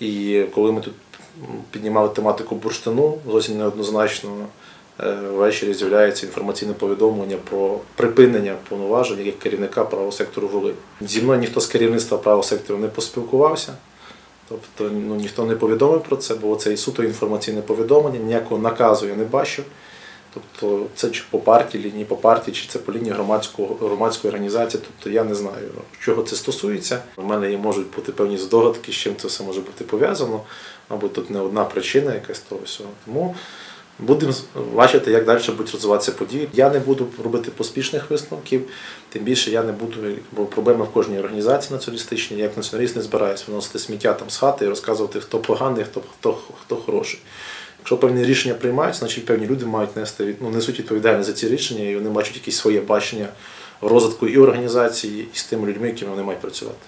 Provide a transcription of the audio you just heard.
І коли ми тут піднімали тематику бурштину, зовсім неоднозначно е, ввечері з'являється інформаційне повідомлення про припинення повноважень як керівника правого сектору Волинь. Зі мною ніхто з керівництва правого сектору не поспілкувався. Тобто ну, ніхто не повідомив про це, бо це і суто інформаційне повідомлення, ніякого наказу я не бачу. Тобто це чи по партії, лінії по партії, чи це по лінії громадського, громадської організації. Тобто я не знаю, чого це стосується. У мене є можуть бути певні здогадки, з чим це все може бути пов'язано. Мабуть, тут не одна причина якась того всього. Тому будемо бачити, як далі будуть розвиватися події. Я не буду робити поспішних висновків, тим більше я не буду, бо проблема в кожній організації націоналістичній, як націоналіст не збираюся виносити сміття там з хати і розказувати, хто поганий, хто, хто, хто хороший. Якщо певні рішення приймаються, значить певні люди мають нести ну, несуть відповідальність за ці рішення, і вони бачать якісь своє бачення розвитку і організації, і з тими людьми, якими вони мають працювати.